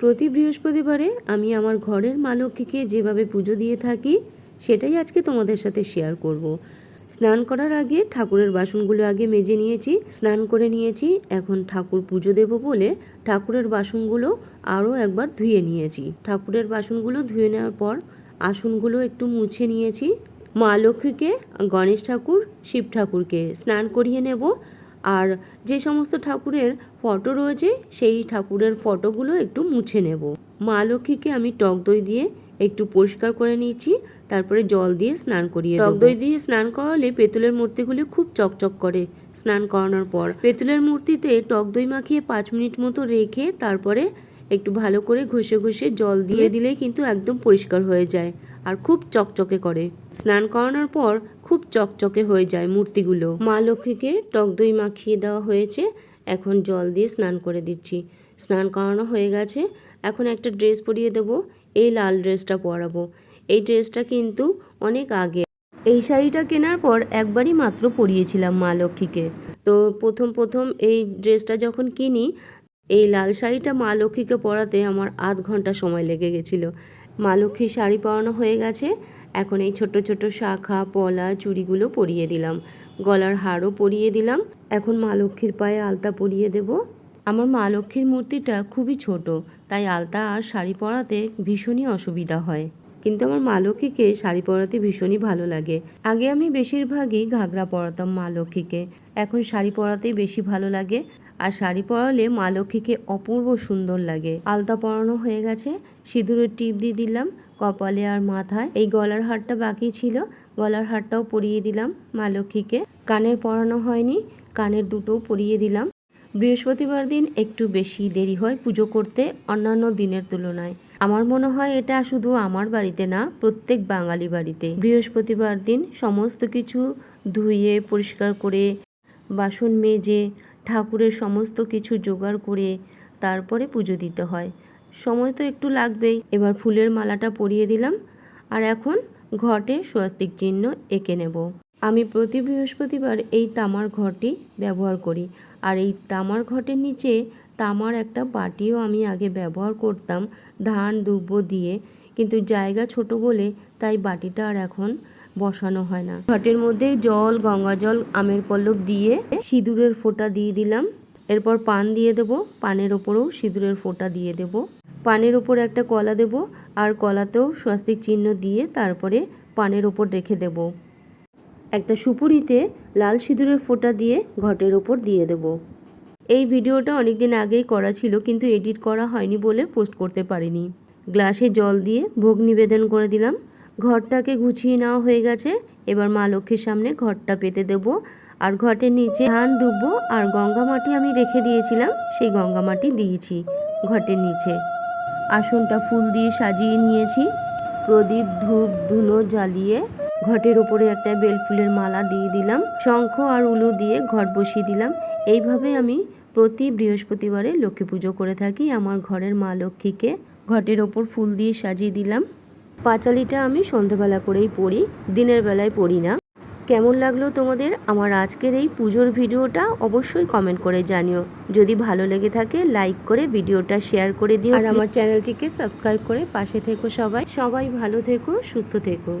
প্রতি বৃহস্পতিবারে আমি আমার ঘরের মা লক্ষ্মীকে যেভাবে পুজো দিয়ে থাকি, সেটাই আজকে তোমাদের সাথে শেয়ার করব। স্নান করার আগে ঠাকুরের বাসনগুলো আগে মেজে নিয়েছি, স্নান করে নিয়েছি, এখন ঠাকুর পুজো দেব বলে ঠাকুরের বাসনগুলো আরও একবার ধুয়ে নিয়েছি। ঠাকুরের বাসনগুলো ধুয়ে নেওয়ার পর আসনগুলো একটু মুছে নিয়েছি। মা লক্ষ্মীকে গণেশ ঠাকুর, শিব ঠাকুরকে স্নান করিয়ে নেব। আর যে সমস্ত ঠাকুরের ফটো রয়েছে সেই ঠাকুরের ফটোগুলো একটু মুছে নেব। মা লক্ষ্মীকে আমি টক দই দিয়ে একটু পরিষ্কার করে নিয়েছি তারপরে জল দিয়ে স্নান করিয়ে টক দই দিয়ে স্নান করালে পেতলের মূর্তিগুলি খুব চকচক করে স্নান করানোর পর। পেতলের মূর্তিতে টক দই মাখিয়ে পাঁচ মিনিট মতো রেখে তারপরে একটু ভালো করে ঘষে ঘষে জল দিয়ে দিলে কিন্তু একদম পরিষ্কার হয়ে যায় আর খুব চকচকে করে। স্নান করানোর পর খুব চকচকে হয়ে যায় মূর্তিগুলো। মা লক্ষ্মীকে টক দই মাখিয়ে দেওয়া হয়েছে। এখন জল দিয়ে স্নান করে দিচ্ছি। স্নান করানো হয়ে গেছে। এখন একটা ড্রেস পরিয়ে দেবো। এই লাল ড্রেসটা পরাবো। এই ড্রেসটা কিন্তু অনেক আগে। এই শাড়িটা কেনার পর একবারই মাত্র পরিয়েছিলাম মা লক্ষ্মীকে। তো প্রথম প্রথম এই ড্রেসটা যখন কিনি, এই লাল শাড়িটা মা লক্ষ্মীকে পরাতে আমার আধ ঘণ্টা সময় লেগে গেছিল। মা লক্ষ্মীর শাড়ি পরানো হয়ে গেছে। এখন এই ছোট ছোট শাখা, পলা, চুড়িগুলো পরিয়ে দিলাম। গলার হারও পরিয়ে দিলাম। এখন মা লক্ষ্মীর পায়ে আলতা পরিয়ে দেব। আমার মা লক্ষ্মীর মূর্তিটা খুবই ছোট, তাই আলতা আর শাড়ি পরাতে ভীষণই অসুবিধা হয়। কিন্তু আমার মা লক্ষ্মীকে শাড়ি পরাতে ভীষণই ভালো লাগে। আগে আমি বেশিরভাগই ঘাগরা পরাতাম মা লক্ষ্মীকে। এখন শাড়ি পরাতেই বেশি ভালো লাগে। আর শাড়ি পরালে মা লক্ষ্মীকে অপূর্ব সুন্দর লাগে। আলতা পরানো হয়ে গেছে, সিঁদুরের টিপ দিয়ে দিলাম। কপালে আর মাথায়। এই গলার হারটা বাকি ছিল। গলার হারটাও পরিয়ে দিলাম মা লক্ষ্মীকে। কানের পরানো হয়নি, কানের দুটোও পরিয়ে দিলাম। বৃহস্পতিবার দিন একটু বেশি দেরি হয় পুজো করতে, অন্যান্য দিনের তুলনায়। আমার মনে হয় এটা শুধু আমার বাড়িতে না, প্রত্যেক বাঙালি বাড়িতে। বৃহস্পতিবার দিন সমস্ত কিছু ধুয়ে, পরিষ্কার করে, বাসন মেজে, ঠাকুরের সমস্ত কিছু জোগাড় করে, তারপরে পুজো দিতে হয়। সময় তো একটু লাগবেই। এবার ফুলের মালাটা পরিয়ে দিলাম আর এখন ঘটে স্বস্তিক চিহ্ন এঁকে নেব। আমি প্রতি বৃহস্পতিবার এই তামার ঘরটি ব্যবহার করি আর এই তামার ঘটের নিচে তামার একটা বাটিও আমি আগে ব্যবহার করতাম ধান, দুব্ব দিয়ে। কিন্তু জায়গা ছোট বলে তাই বাটিটা আর এখন বসানো হয় না। ঘটের মধ্যে জল, গঙ্গা জল, আমের পল্লব দিয়ে সিঁদুরের ফোঁটা দিয়ে দিলাম। এরপর পান দিয়ে দেব। পানের ওপরেও সিঁদুরের ফোঁটা দিয়ে দেব। পানের ওপর একটা কলা দেব আর কলাতেও স্বস্তিক চিহ্ন দিয়ে তারপরে পানের ওপর রেখে দেব। একটা সুপুরিতে লাল সিঁদুরের ফোঁটা দিয়ে ঘটের ওপর দিয়ে দেব। এই ভিডিওটা অনেক দিন আগেই করা ছিল কিন্তু এডিট করা হয়নি বলে পোস্ট করতে পারিনি। গ্লাসে জল দিয়ে ভোগ নিবেদন করে দিলাম। ঘরটাকে গুছিয়ে নেওয়া হয়ে গেছে। এবার মা লক্ষ্মীর সামনে ঘরটা পেতে দেব। আর ঘটের নিচে ধান দুব্ব আর গঙ্গা মাটি আমি রেখে দিয়েছিলাম, সেই গঙ্গা মাটি দিয়েছি ঘটের নিচে। আসনটা ফুল দিয়ে সাজিয়ে নিয়েছি। প্রদীপ, ধূপ ধুনো জ্বালিয়ে ঘটের ওপরে একটা বেলফুলের মালা দিয়ে দিলাম। শঙ্খ আর উলু দিয়ে ঘট বসিয়ে দিলাম। এইভাবে আমি প্রতি বৃহস্পতিবারে লক্ষ্মী পুজো করে থাকি। আমার ঘরের মা লক্ষ্মীকে ঘটের ওপর ফুল দিয়ে সাজিয়ে দিলাম। পাঁচালিটা আমি সন্ধ্যাবেলা করেই পড়ি দিনের বেলায় পড়ি না। কেমন লাগল তোমাদের আমার আজকের এই পুজোর ভিডিওটা অবশ্যই কমেন্ট করে জানিও। যদি ভালো লেগে থাকে লাইক করে ভিডিওটা শেয়ার করে দিও। আর আমার চ্যানেলটিকে সাবস্ক্রাইব করে পাশে থেকো সবাই। সবাই ভালো থেকো সুস্থ থেকো।